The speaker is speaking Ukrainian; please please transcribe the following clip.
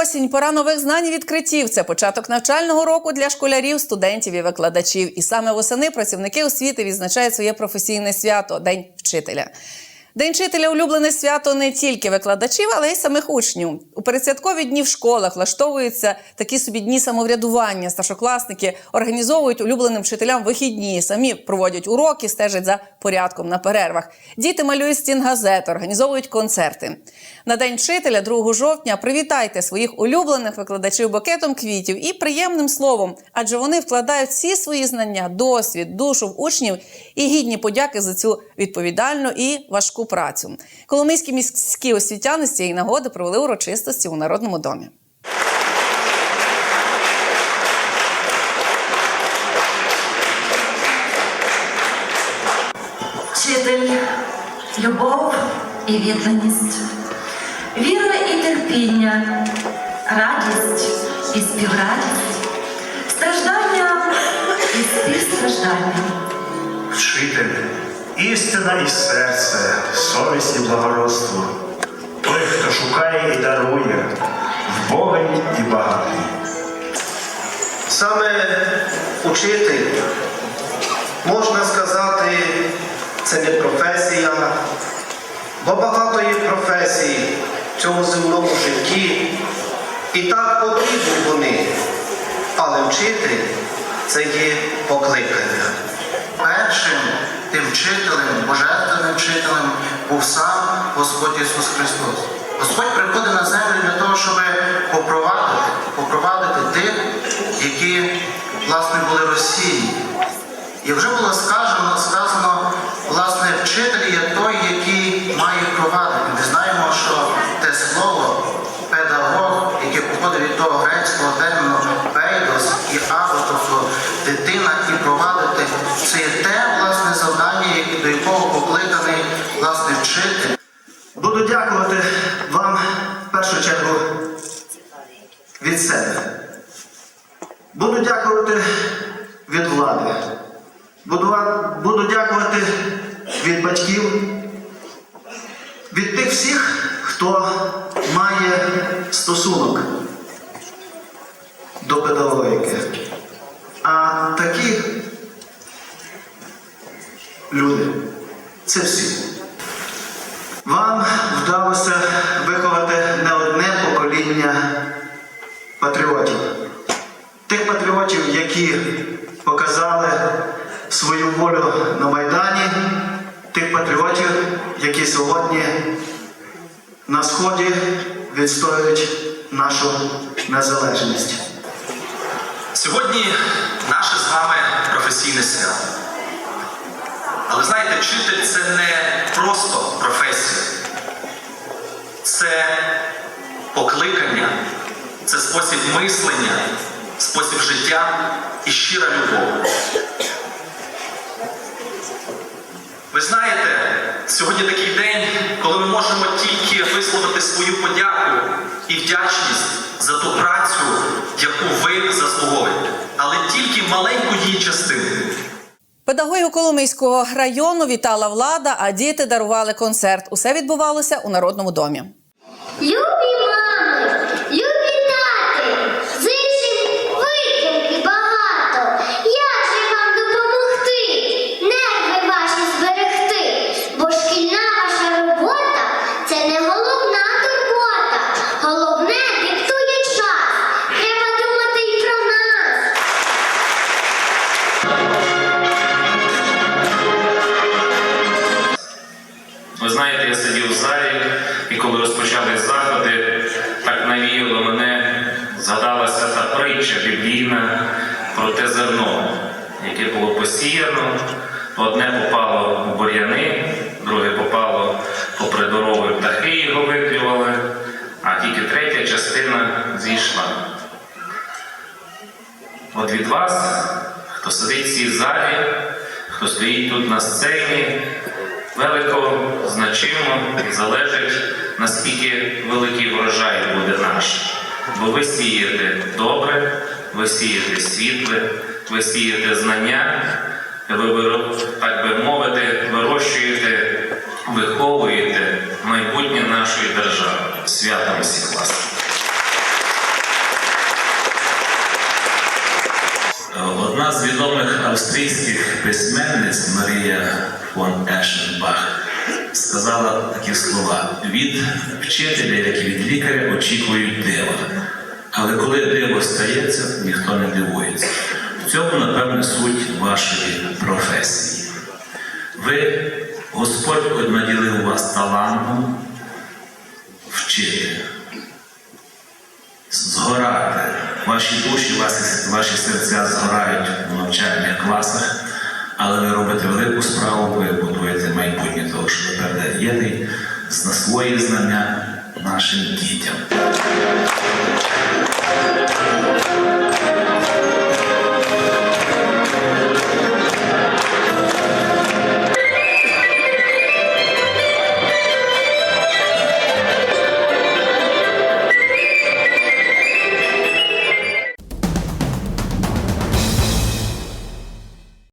Осінь, пора нових знань і відкриттів. Це початок навчального року для школярів, студентів і викладачів. І саме восени працівники освіти відзначають своє професійне свято День вчителя. День вчителя улюблене свято не тільки викладачів, але й самих учнів. У передсвяткові дні в школах влаштовуються такі собі дні самоврядування. Старшокласники організовують улюбленим вчителям вихідні, самі проводять уроки, стежать за порядком на перервах. Діти малюють стінгазети, організовують концерти. На день вчителя, 2 жовтня, привітайте своїх улюблених викладачів букетом квітів і приємним словом, адже вони вкладають всі свої знання, досвід, душу в учнів і гідні подяки за цю відповідальну і важку працю. Коломийські міські освітяни з цієї нагоди провели урочистості у Народному домі. Вчитель, любов і відданість, віра і терпіння, радість і співрадість, страждання і співстраждання. Вчитель, істина і серце, совість і благородство. Той, хто шукає і дарує, вбогий і багатий. Саме учитель, можна сказати, це не професія, бо багато є професій в цьому земному житті, і так потрібні вони. Але вчитель це є покликання. Першим тим вчителем, божественним вчителем був сам Господь Ісус Христос. Господь приходить на землю для того, щоб попровадити, попровадити тих, які, власне, були Росії. І вже було сказано, власне, вчитель є той, який має провадити. Ми знаємо, що те слово педагог, яке походить від того грецького терміну пейдос і або, тобто дитина і провадити, це є те власне завдання, яке- до якого покликаний власне вчитель. Буду дякувати вам в першу чергу від себе. Буду дякувати від влади. Буду, буду дякувати від батьків, від тих всіх, хто має стосунок до педагогіки. А такі люди це всі. Вам вдалося виховати не одне покоління патріотів. Тих патріотів, які показали свою волю на Майдані, тих патріотів, які сьогодні на Сході відстоюють нашу незалежність. Сьогодні наше з вами професійне свято. Але знаєте, вчитель це не просто професія, це покликання, це спосіб мислення, спосіб життя і щира любов. Ви знаєте, сьогодні такий день, коли ми можемо тільки висловити свою подяку і вдячність за ту працю, яку ви заслуговуєте, але тільки маленьку її частину. Педагогів Коломийського району вітала влада, а діти дарували концерт. Усе відбувалося у Народному домі. Любі знаєте, я сидів в залі, і коли розпочались заходи, так навіяло мене, згадалася та притча біблійна про те зерно, яке було посіяно. Одне попало в бур'яни, друге попало попри дорогу, птахи його виклювали, а тільки третя частина зійшла. От від вас, хто сидить в цій залі, хто стоїть тут на сцені, велико значимо залежить, наскільки великий врожай буде наш. Бо ви сієте добре, ви сієте світле, ви сієте знання, ви, так би мовити, вирощуєте, виховуєте майбутнє нашої держави. Святом всіх вас! Австрійських письменниць Марія фон Ешенбах сказала такі слова: від вчителя, як і від лікаря, очікують дива. Але коли диво стається, ніхто не дивується. В цьому, напевне, суть вашої професії. Ви, Господь наділив вас талантом вчити, згорати. Ваші душі, ваші, ваші серця згорають у навчальних класах, але ви робите велику справу, ви будуєте майбутнє того, що ви передаєте на свої знання нашим дітям.